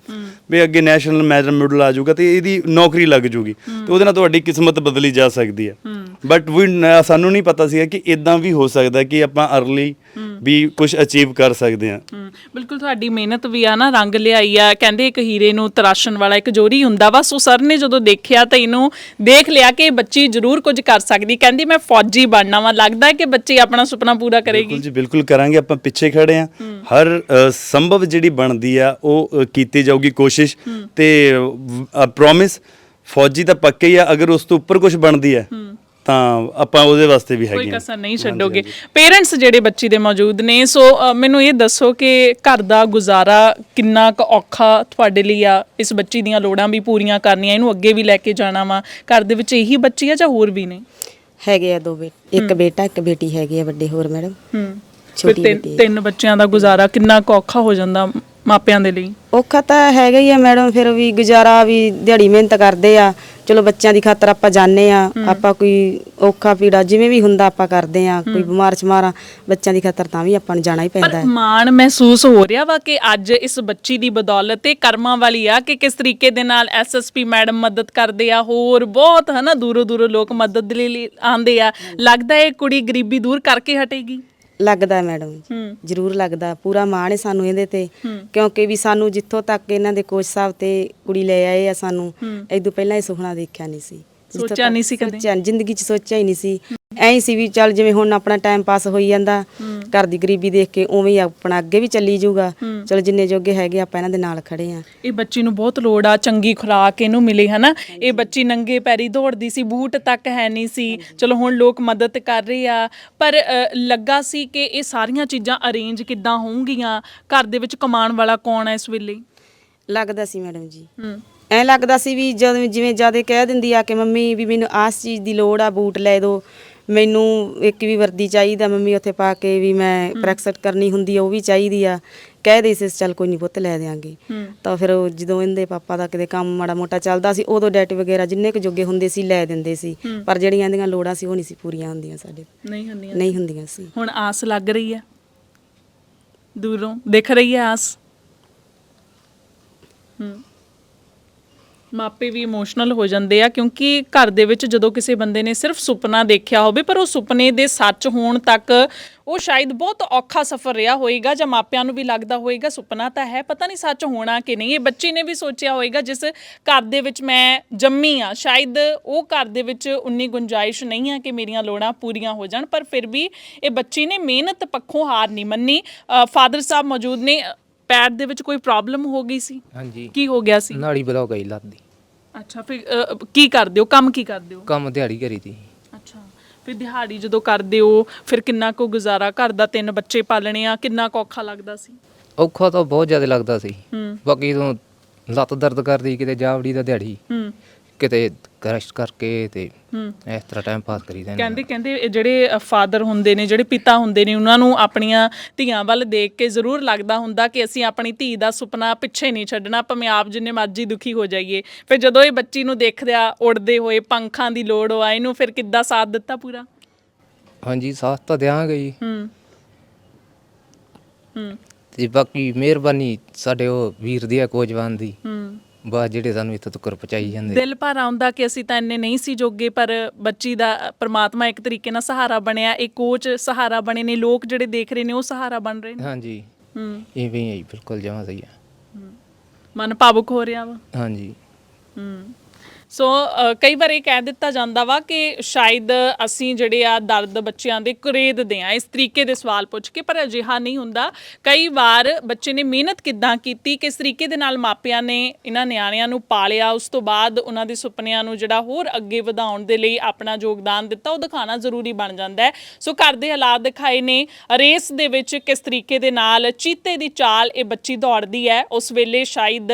ਵੀ ਅੱਗੇ ਨੈਸ਼ਨਲ ਮੈਡਲ ਮਿਡਲ ਆ ਜਾਊਗਾ ਤੇ ਇਹਦੀ ਨੌਕਰੀ ਲੱਗ ਜੂਗੀ। ਤੇ ਉਹਦੇ ਨਾਲ ਤੁਹਾਡੀ ਕਿਸਮਤ ਬਦਲੀ ਜਾ ਸਕਦੀ ਹੈ। ਬਟ ਵੀ ਸਾਨੂੰ ਨਹੀਂ ਪਤਾ ਸੀਗਾ ਕਿ ਇਦਾਂ ਵੀ ਹੋ ਸਕਦਾ ਕਿ ਆਪਾਂ ਅਰਲੀ ਵੀ ਕੁਝ ਅਚੀਵ ਕਰ ਸਕਦੇ ਹਮ, ਬਿਲਕੁਲ ਤੁਹਾਡੀ ਮਿਹਨਤ ਵੀ ਆ ਨਾ ਰੰਗ ਲਿਆਈ ਆ। ਕਹਿੰਦੇ ਇੱਕ ਹੀਰੇ ਨੂੰ ਤਰਾਸ਼ਣ ਵਾਲਾ ਇੱਕ ਜੋਰੀ ਹੁੰਦਾ ਵਾ। ਸੋ ਸਰ ਨੇ ਜਦੋਂ ਦੇਖਿਆ ਤਾਂ ਇਹਨੂੰ ਦੇਖ ਲਿਆ ਕਿ ਇਹ ਬੱਚੀ ਜ਼ਰੂਰ ਕੁਝ ਕਰ ਸਕਦੀ। ਕਹਿੰਦੀ ਮੈਂ ਫੌਜੀ ਬਣਨਾ ਵਾ। ਲੱਗਦਾ ਹੈ ਕਿ ਬੱਚੀ ਆਪਣਾ ਸੁਪਨਾ ਪੂਰਾ ਕਰੇਗੀ। ਬਿਲਕੁਲ ਜੀ ਬਿਲਕੁਲ ਕਰਾਂਗੇ। ਆਪਾਂ ਪਿੱਛੇ ਖੜੇ ਆ ਹਰ ਅ, ਸੰਭਵ ਜਿਹੜੀ ਬਣਦੀ ਆ ਉਹ ਅ, ਕੀਤੀ ਜਾਊਗੀ ਕੋਸ਼ਿਸ਼। ਤੇ ਪ੍ਰੋਮਿਸ ਫੌਜੀ ਤਾਂ ਪੱਕੇ ਹੀ ਆ। ਅਗਰ ਉਸ ਤੋਂ ਉੱਪਰ ਕੁਝ ਬਣਦੀ ਹੈ ਤਾਂ ਆਪਾਂ ਉਹਦੇ ਵਾਸਤੇ ਵੀ ਹੈਗੇ ਕੋਈ ਕਸਰ ਨਹੀਂ ਛੱਡੋਗੇ। ਪੇਰੈਂਟਸ ਜਿਹੜੇ ਬੱਚੀ ਦੇ ਮੌਜੂਦ ਨੇ ਸੋ ਅ, ਮੈਨੂੰ ਇਹ ਦੱਸੋ ਕਿ ਘਰ ਦਾ ਗੁਜ਼ਾਰਾ ਕਿੰਨਾ ਕੁ ਔਖਾ ਤੁਹਾਡੇ ਲਈ ਆ? ਇਸ ਬੱਚੀ ਦੀਆਂ ਲੋੜਾਂ ਵੀ ਪੂਰੀਆਂ ਕਰਨੀਆਂ ਇਹਨੂੰ ਅੱਗੇ ਵੀ ਲੈ ਕੇ ਜਾਣਾ ਵਾ। ਘਰ ਦੇ ਵਿੱਚ ਇਹੀ ਬੱਚੀ ਆ ਜਾਂ ਹੋਰ ਵੀ ਨੇ? ਹੈਗੇ ਆ ਦੋ ਬੇਟੇ ਇੱਕ ਬੇਟਾ ਇੱਕ ਬੇਟੀ ਹੈਗੀ ਆ ਵੱਡੇ ਹੋਰ ਮੈਡਮ। ਹੂੰ। ਛੋਟੀ ਤਿੰਨ ਬੇਟੀ ਹੈ। ਤਿੰਨ ਬੱਚਿਆਂ ਦਾ ਗੁਜ਼ਾਰਾ ਕਿੰਨਾ ਕੁ ਔਖਾ ਹੋ ਜਾਂਦਾ? ਮਾਪਿਆਂ ਦੇ ਲਈ? ਔਖਾ ਤਾਂ ਹੈਗਾ ਹੀ ਆ ਮੈਡਮ ਫਿਰ ਵੀ ਗੁਜ਼ਾਰਾ ਵੀ ਦਿਹਾੜੀ ਮਿਹਨਤ ਕਰਦੇ ਆ। ਚਲੋ ਬੱਚਿਆਂ ਦੀ ਖਾਤਰ ਆਪਾਂ ਜਾਣੇ ਆ ਆਪਾਂ ਕੋਈ ਔਖਾ ਪੀੜਾ ਜਿਵੇਂ ਵੀ ਹੁੰਦਾ ਆਪਾਂ ਕਰਦੇ ਆ ਕੋਈ ਬਿਮਾਰ ਚਮਾਰਾ ਬੱਚਿਆਂ ਦੀ ਖਾਤਰ ਤਾਂ ਵੀ ਆਪਾਂ ਨੂੰ ਜਾਣਾ ਹੀ ਪੈਂਦਾ ਹੈ। ਮਾਣ ਮਹਿਸੂਸ ਹੋ ਰਿਹਾ ਵਾ ਕਿ ਅੱਜ ਇਸ ਬੱਚੀ ਦੀ ਬਦੌਲਤ ਤੇ ਕਰਮਾਂ ਵਾਲੀ ਆ ਕਿ ਕਿਸ ਤਰੀਕੇ ਦੇ ਨਾਲ ਐਸਐਸਪੀ ਮੈਡਮ ਮਦਦ ਕਰਦੇ ਆ ਹੋਰ ਬਹੁਤ ਹਨਾ ਦੂਰੋਂ ਦੂਰੋਂ ਲੋਕ ਮਦਦ ਦੇ ਲਈ ਆਂਦੇ ਆ। ਲੱਗਦਾ ਇਹ ਕੁੜੀ ਗਰੀਬੀ ਦੂਰ ਕਰਕੇ ਹਟੇਗੀ? ਲੱਗਦਾ ਹੈ ਮੈਡਮ ਹੂੰ। ਜ਼ਰੂਰ ਲੱਗਦਾ। ਪੂਰਾ ਮਾਣ ਹੈ ਸਾਨੂੰ ਇਹਦੇ ਤੇ। ਕਿਉਂਕਿ ਵੀ ਸਾਨੂੰ ਜਿੱਥੋਂ ਤੱਕ ਇਹਨਾਂ ਦੇ ਕੋਚ ਸਾਹਿਬ ਤੇ ਕੁੜੀ ਲੈ ਆਏ ਆ ਸਾਨੂੰ ਇਦੋਂ ਪਹਿਲਾਂ ਇਹ ਸੁਪਨਾ ਦੇਖਿਆ ਨਹੀਂ ਸੀ। ਜਿੱਥੋਂ ਸੋਚਿਆ ਤੱਕ ਨਹੀਂ ਸੀ ਕਦੇ? ਸੋਚਿਆ ਜ਼ਿੰਦਗੀ 'ਚ ਸੋਚਿਆ ਹੀ ਨਹੀਂ ਸੀ। ਐਂ ਸੀ ਵੀ ਚੱਲ ਜਿਵੇਂ ਹੁਣ ਆਪਣਾ ਟਾਈਮ ਪਾਸ ਹੋਈ ਜਾਂਦਾ ਘਰ ਦੀ ਗਰੀਬੀ ਦੇਖ ਕੇ ਉਵੇਂ ਹੀ ਆਪਣਾ ਅੱਗੇ ਵੀ ਚੱਲੀ ਜਾਊਗਾ। ਚਲੋ ਜਿੰਨੇ ਜੋਗੇ ਹੈਗੇ ਆਪਾਂ ਇਹਨਾਂ ਦੇ ਨਾਲ ਖੜੇ ਆ। ਇਹ ਬੱਚੀ ਨੂੰ ਬਹੁਤ ਲੋੜ ਆ ਚੰਗੀ ਖੁਰਾਕ ਇਹਨੂੰ ਮਿਲੇ ਹਨਾ? ਇਹ ਬੱਚੀ ਨੰਗੇ ਪੈਰੀ ਦੌੜਦੀ ਸੀ ਬੂਟ ਤੱਕ ਹੈ ਨਹੀਂ ਸੀ। ਚਲੋ ਹੁਣ ਲੋਕ ਮਦਦ ਕਰ ਰਹੇ ਆ। ਪਰ ਅ, ਲੱਗਾ ਸੀ ਕਿ ਇਹ ਸਾਰੀਆਂ ਚੀਜ਼ਾਂ ਅਰੇਂਜ ਕਿੱਦਾਂ ਹੋਣਗੀਆਂ ਘਰ ਦੇ ਵਿੱਚ ਕਮਾਉਣ ਵਾਲਾ ਕੌਣ ਹੈ ਇਸ ਵੇਲੇ? ਲੱਗਦਾ ਸੀ ਮੈਡਮ ਜੀ। ਹੂੰ। ਐਂ ਲੱਗਦਾ ਸੀ ਵੀ ਜਦੋਂ ਜਿਵੇਂ ਜਿਆਦੇ ਕਹਿ ਦਿੰਦੀ ਆ ਕਿ ਮੰਮੀ ਵੀ ਮੈਨੂੰ ਆਸ ਚੀਜ਼ ਦੀ ਲੋੜ ਆ ਬੂਟ ਲੈ ਦਿਓ ਮੈਨੂੰ ਇੱਕ ਵੀ ਵਰਦੀ ਚਾਹੀਦਾ ਮੰਮੀ ਉੱਥੇ ਪਾ ਕੇ ਵੀ ਮੈਂ ਪ੍ਰੈਕਟਿਸ ਕਰਨੀ ਹੁੰਦੀ ਆ ਉਹ ਵੀ ਚਾਹੀਦੀ ਆ। ਕਹਿ ਦੇ ਸੀ ਚੱਲ ਕੋਈ ਨਹੀਂ ਪੁੱਤ ਲੈ ਦਿਆਂਗੇ। ਹੂੰ। ਤਾਂ ਫਿਰ ਉਹ ਜਦੋਂ ਇਹਦੇ ਪਾਪਾ ਦਾ ਕਿਤੇ ਕੰਮ ਮਾੜਾ ਮੋਟਾ ਚੱਲਦਾ ਸੀ ਉਦੋਂ ਡੈਟ ਵਗੈਰਾ ਜਿੰਨੇ ਕੁ ਜੋਗੇ ਹੁੰਦੇ ਸੀ ਲੈ ਦਿੰਦੇ ਸੀ। ਪਰ ਜਿਹੜੀਆਂ ਇਹਦੀਆਂ ਲੋੜਾਂ ਸੀ ਉਹ ਨਹੀਂ ਸੀ ਪੂਰੀਆਂ ਹੁੰਦੀਆਂ ਸਾਡੇ। ਨਹੀਂ ਹੁੰਦੀਆਂ। ਨਹੀਂ ਹੁੰਦੀਆਂ ਸੀ। ਹੁਣ ਆਸ ਲੱਗ ਰਹੀ ਹੈ ਦੂਰੋਂ? ਦਿਖ ਰਹੀ ਹੈ ਆਸ? ਹੂੰ। ਮਾਪੇ ਵੀ ਇਮੋਸ਼ਨਲ ਹੋ ਜਾਂਦੇ ਆ, ਕਿਉਂਕਿ ਘਰ ਦੇ ਵਿੱਚ ਜਦੋਂ ਕਿਸੇ ਬੰਦੇ ਨੇ ਸਿਰਫ ਸੁਪਨਾ ਦੇਖਿਆ ਹੋਵੇ, ਪਰ ਉਹ ਸੁਪਨੇ ਦੇ ਸੱਚ ਹੋਣ ਤੱਕ ਉਹ ਸ਼ਾਇਦ ਬਹੁਤ ਔਖਾ ਸਫ਼ਰ ਰਿਹਾ ਹੋਏਗਾ ਜਾਂ ਮਾਪਿਆਂ ਨੂੰ ਵੀ ਲੱਗਦਾ ਹੋਏਗਾ, ਸੁਪਨਾ ਤਾਂ ਹੈ, ਪਤਾ ਨਹੀਂ ਸੱਚ ਹੋਣਾ ਕਿ ਨਹੀਂ। ਇਹ ਬੱਚੀ ਨੇ ਵੀ ਸੋਚਿਆ ਹੋਏਗਾ, ਜਿਸ ਘਰ ਦੇ ਵਿੱਚ ਮੈਂ ਜੰਮੀ ਆ, ਸ਼ਾਇਦ ਉਹ ਘਰ ਦੇ ਵਿੱਚ ਉਨੀ ਗੁੰਜਾਇਸ਼ ਨਹੀਂ ਆ ਕਿ ਮੇਰੀਆਂ ਲੋੜਾਂ ਪੂਰੀਆਂ ਹੋ ਜਾਣ, ਪਰ ਫਿਰ ਵੀ ਇਹ ਬੱਚੀ ਨੇ ਮਿਹਨਤ ਪੱਖੋਂ ਹਾਰ ਨਹੀਂ ਮੰਨੀ। ਫਾਦਰ ਸਾਹਿਬ ਮੌਜੂਦ ਨੇ ਪੈਰ ਦੇ ਵਿੱਚ ਕੋਈ ਪ੍ਰੋਬਲਮ ਹੋ ਗਈ ਸੀ? ਹਾਂਜੀ। ਕੀ ਹੋ ਗਿਆ ਸੀ? ਨਾੜੀ ਬਲੌਕ ਗਈ ਲੱਤ ਦੀ। ਅੱਛਾ ਫਿਰ ਅ, ਕੀ ਕਰਦੇ ਹੋ? ਕੰਮ ਕੀ ਕਰਦੇ ਹੋ? ਕੰਮ ਦਿਹਾੜੀ ਕਰੀ ਤੀ ਅੱਛਾ ਫਿਰ ਦਿਹਾੜੀ ਜਦੋਂ ਕਰਦੇ ਹੋ ਫਿਰ ਕਿੰਨਾ ਕੁ ਗੁਜ਼ਾਰਾ? ਘਰ ਦਾ ਤਿੰਨ ਬੱਚੇ ਪਾਲਣੇ ਆ ਕਿੰਨਾ ਕੁ ਔਖਾ ਲੱਗਦਾ ਸੀ? ਔਖਾ ਤਾਂ ਬਹੁਤ ਜ਼ਿਆਦਾ ਲੱਗਦਾ ਸੀ। ਹੂੰ। ਬਾਕੀ ਤੋਂ ਲੱਤ ਦਰਦ ਕਰਦੀ ਕਿਤੇ ਜਾਵੜੀ ਦਾ ਦਿਹਾੜੀ। ਹੂੰ। ਕਿਤੇ ਕਰੈਸਟ ਕਰਕੇ ਤੇ ਇਸ ਤਰ੍ਹਾਂ ਟਾਈਮ ਪਾਸ ਕਰੀ ਦਾ ਕਹਿੰਦੇ ਕਹਿੰਦੇ ਇਹ ਜਿਹੜੇ ਫਾਦਰ ਹੁੰਦੇ ਨੇ ਜਿਹੜੇ ਪਿਤਾ ਹੁੰਦੇ ਨੇ ਉਹਨਾਂ ਨੂੰ ਆਪਣੀਆਂ ਧੀਆਂ ਵੱਲ ਦੇਖ ਕੇ ਜ਼ਰੂਰ ਲੱਗਦਾ ਹੁੰਦਾ ਕਿ ਅਸੀਂ ਆਪਣੀ ਧੀ ਦਾ ਸੁਪਨਾ ਪਿੱਛੇ ਨਹੀਂ ਛੱਡਣਾ ਭਾਵੇਂ ਆਪ ਜਿੰਨੇ ਮਰਜ਼ੀ ਦੁਖੀ ਹੋ ਜਾਈਏ। ਫਿਰ ਜਦੋਂ ਇਹ ਬੱਚੀ ਨੂੰ ਦੇਖਦਿਆ ਉੜਦੇ ਹੋਏ ਪੰਖਾਂ ਦੀ ਲੋੜ ਹੋਆ ਇਹਨੂੰ ਫਿਰ ਕਿੱਦਾਂ ਸਾਥ ਦਿੱਤਾ ਪੂਰਾ? ਹਾਂਜੀ ਸਾਥ ਤਾਂ ਦਿਆਂਗੇ ਜੀ। ਹੂੰ। ਹੂੰ। ਤੇ ਬਾਕੀ ਮਿਹਰਬਾਨੀ ਸਾਡੇ ਉਹ ਵੀਰ ਦੀ ਆ ਕੋਜਵਾਨ ਦੀ। ਹੂੰ। ਬਸ ਜਿਹੜੇ ਸਾਨੂੰ ਇੱਥੇ ਤੱਕ ਪਹੁੰਚਾਈ ਜਾਂਦੇ ਦਿਲ ਭਰ ਆਉਂਦਾ ਕਿ ਅਸੀਂ ਤਾਂ ਇੰਨੇ ਨਹੀਂ ਸੀ ਜੋਗੇ ਪਰ ਬੱਚੀ ਦਾ ਪ੍ਰਮਾਤਮਾ ਇੱਕ ਤਰੀਕੇ ਨਾਲ ਸਹਾਰਾ ਬਣਿਆ ਇਹ ਕੋਚ ਸਹਾਰਾ ਬਣੇ ਨੇ ਲੋਕ ਜਿਹੜੇ ਦੇਖ ਰਹੇ ਨੇ ਉਹ ਸਹਾਰਾ ਬਣ ਰਹੇ ਨੇ। ਹਾਂਜੀ। ਹੂੰ। ਇਵੇਂ ਹੀ ਹੈ ਜੀ, ਬਿਲਕੁਲ ਜਮਾਂ ਸਹੀ ਆ। ਮਨ ਭਾਵੁਕ ਹੋ ਰਿਹਾ ਵਾ। ਹਾਂਜੀ। ਹੂੰ। ਸੋ ਅ, ਕਈ ਵਾਰ ਇਹ ਕਹਿ ਦਿੱਤਾ ਜਾਂਦਾ ਵਾ ਕਿ ਸ਼ਾਇਦ ਅਸੀਂ ਜਿਹੜੇ ਆ ਦਰਦ ਬੱਚਿਆਂ ਦੇ ਕਰੇਦਦੇ ਆ ਇਸ ਤਰੀਕੇ ਦੇ ਸਵਾਲ ਪੁੱਛ ਕੇ ਪਰ ਅਜਿਹਾ ਨਹੀਂ ਹੁੰਦਾ। ਕਈ ਵਾਰ ਬੱਚੇ ਨੇ ਮਿਹਨਤ ਕਿੱਦਾਂ ਕੀਤੀ ਕਿਸ ਤਰੀਕੇ ਦੇ ਨਾਲ ਮਾਪਿਆਂ ਨੇ ਇਹਨਾਂ ਨਿਆਣਿਆਂ ਨੂੰ ਪਾਲਿਆ ਉਸ ਤੋਂ ਬਾਅਦ ਉਹਨਾਂ ਦੇ ਸੁਪਨਿਆਂ ਨੂੰ ਜਿਹੜਾ ਹੋਰ ਅੱਗੇ ਵਧਾਉਣ ਦੇ ਲਈ ਆਪਣਾ ਯੋਗਦਾਨ ਦਿੱਤਾ ਉਹ ਦਿਖਾਉਣਾ ਜ਼ਰੂਰੀ ਬਣ ਜਾਂਦਾ ਹੈ। ਸੋ ਘਰ ਦੇ ਹਾਲਾਤ ਦਿਖਾਏ ਨੇ ਰੇਸ ਦੇ ਵਿੱਚ ਕਿਸ ਤਰੀਕੇ ਦੇ ਨਾਲ ਚੀਤੇ ਦੀ ਚਾਲ ਇਹ ਬੱਚੀ ਦੌੜਦੀ ਹੈ ਉਸ ਵੇਲੇ ਸ਼ਾਇਦ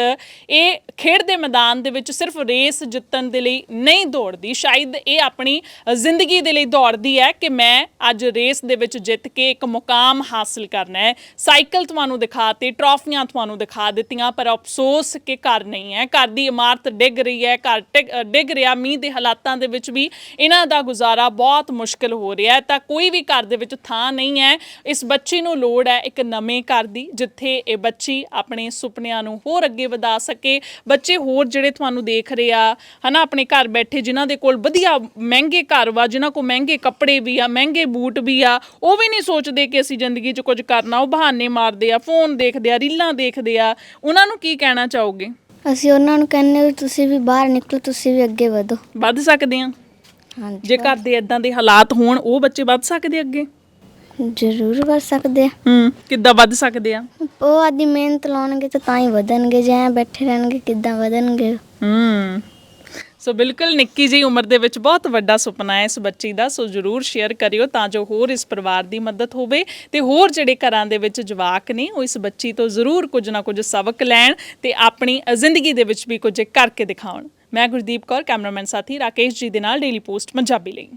ਇਹ ਖੇਡ ਦੇ ਮੈਦਾਨ ਦੇ ਵਿੱਚ ਸਿਰਫ ਰੇਸ ਜਿੱਤਣ ਦੇ ਲਈ ਨਹੀਂ ਦੌੜਦੀ। ਸ਼ਾਇਦ ਇਹ ਆਪਣੀ ਜ਼ਿੰਦਗੀ ਦੇ ਲਈ ਦੌੜਦੀ ਹੈ ਕਿ ਮੈਂ ਅੱਜ ਰੇਸ ਦੇ ਵਿੱਚ ਜਿੱਤ ਕੇ ਇੱਕ ਮੁਕਾਮ ਹਾਸਲ ਕਰਨਾ ਹੈ। ਸਾਈਕਲ ਤੁਹਾਨੂੰ ਦਿਖਾਤੇ ਟਰਾਫੀਆਂ ਤੁਹਾਨੂੰ ਦਿਖਾ ਦਿੱਤੀਆਂ, ਪਰ ਅਫਸੋਸ ਕਿ ਘਰ ਨਹੀਂ ਹੈ। ਘਰ ਦੀ ਇਮਾਰਤ ਡਿੱਗ ਰਹੀ ਹੈ, ਘਰ ਟਿਕ- ਡਿੱਗ ਰਿਹਾ, ਮੀਂਹ ਦੇ ਹਾਲਾਤਾਂ ਦੇ ਵਿੱਚ ਵੀ ਇਹਨਾਂ ਦਾ ਗੁਜ਼ਾਰਾ ਬਹੁਤ ਮੁਸ਼ਕਲ ਹੋ ਰਿਹਾ ਹੈ। ਤਾਂ ਕੋਈ ਵੀ ਘਰ ਦੇ ਵਿੱਚ ਥਾਂ ਨਹੀਂ ਹੈ। ਇਸ ਬੱਚੀ ਨੂੰ ਲੋੜ ਹੈ ਇੱਕ ਨਵੇਂ ਘਰ ਦੀ, ਜਿੱਥੇ ਇਹ ਬੱਚੀ ਆਪਣੇ ਸੁਪਨਿਆਂ ਨੂੰ ਹੋਰ ਅੱਗੇ ਵਧਾ ਸਕੇ। ਬੱਚੇ ਹੋਰ ਜਿਹੜੇ ਤੁਹਾਨੂੰ ਦੇਖ ਰਹੇ ਆ ਹਨਾ ਆਪਣੇ ਘਰ ਬੈਠੇ ਜਿਨ੍ਹਾਂ ਦੇ ਕੋਲ ਵਧੀਆ ਮਹਿੰਗੇ ਘਰ ਵਾ ਜਿਨ੍ਹਾਂ ਕੋਲ ਮਹਿੰਗੇ ਕੱਪੜੇ ਵੀ ਆ ਮਹਿੰਗੇ ਬੂਟ ਵੀ ਆ ਉਹ ਵੀ ਨਹੀਂ ਸੋਚਦੇ ਕਿ ਅਸੀਂ ਜ਼ਿੰਦਗੀ 'ਚ ਕੁਝ ਕਰਨਾ। ਉਹ ਬਹਾਨੇ ਮਾਰਦੇ ਆ ਫੋਨ ਦੇਖਦੇ ਆ ਰੀਲਾਂ ਦੇਖਦੇ ਆ। ਉਹਨਾਂ ਨੂੰ ਕੀ ਕਹਿਣਾ ਚਾਹੋਗੇ? ਅਸੀਂ ਉਹਨਾਂ ਨੂੰ ਕਹਿੰਦੇ ਵੀ ਤੁਸੀਂ ਵੀ ਬਾਹਰ ਨਿਕਲੋ ਤੁਸੀਂ ਵੀ ਅੱਗੇ ਵਧੋ। ਵੱਧ ਸਕਦੇ ਆ ਹਾਂਜੀ ਜੇ ਘਰ ਦੇ ਇਦਾਂ ਦੇ ਹਾਲਾਤ ਹੋਣ ਉਹ ਬੱਚੇ ਵੱਧ ਸਕਦੇ ਅੱਗੇ? ਜ਼ਰੂਰ ਵੱਧ ਸਕਦੇ ਆ। ਹੂੰ ਕਿੱਦਾਂ ਵੱਧ ਸਕਦੇ ਆ? ਉਹ ਆਦੀ ਮਿਹਨਤ ਲਾਉਣਗੇ ਤਾਂ ਤਾਂ ਹੀ ਵਧਣਗੇ ਜੇ ਐਂ ਬੈਠੇ ਰਹਿਣਗੇ ਕਿੱਦਾਂ ਵਧਣਗੇ। ਹੂੰ। ਸੋ ਬਿਲਕੁਲ ਨਿੱਕੀ ਜਿਹੀ ਉਮਰ ਦੇ ਵਿੱਚ ਬਹੁਤ ਵੱਡਾ ਸੁਪਨਾ ਹੈ ਇਸ ਬੱਚੀ ਦਾ। ਸੋ ਜਰੂਰ ਸ਼ੇਅਰ ਕਰਿਓ ਤਾਂ ਜੋ ਹੋਰ ਇਸ ਪਰਿਵਾਰ ਦੀ ਮਦਦ ਹੋਵੇ ਤੇ ਹੋਰ ਜਿਹੜੇ ਘਰਾਂ ਦੇ ਵਿੱਚ ਜਵਾਕ ਨੇ, ਉਹ ਇਸ ਬੱਚੀ ਤੋਂ ਜ਼ਰੂਰ ਕੁਝ ਨਾ ਕੁਝ ਸਬਕ ਲੈਣ ਤੇ ਆਪਣੀ ਜ਼ਿੰਦਗੀ ਦੇ ਵਿੱਚ ਵੀ ਕੁਝ ਕਰਕੇ ਦਿਖਾਉਣ। ਮੈਂ ਗੁਰਦੀਪ ਕੌਰ, ਕੈਮਰਾਮੈਨ ਸਾਥੀ ਰਾਕੇਸ਼ ਜੀ ਦੇ ਨਾਲ ਡੇਲੀ ਪੋਸਟ ਪੰਜਾਬੀ ਲਈ।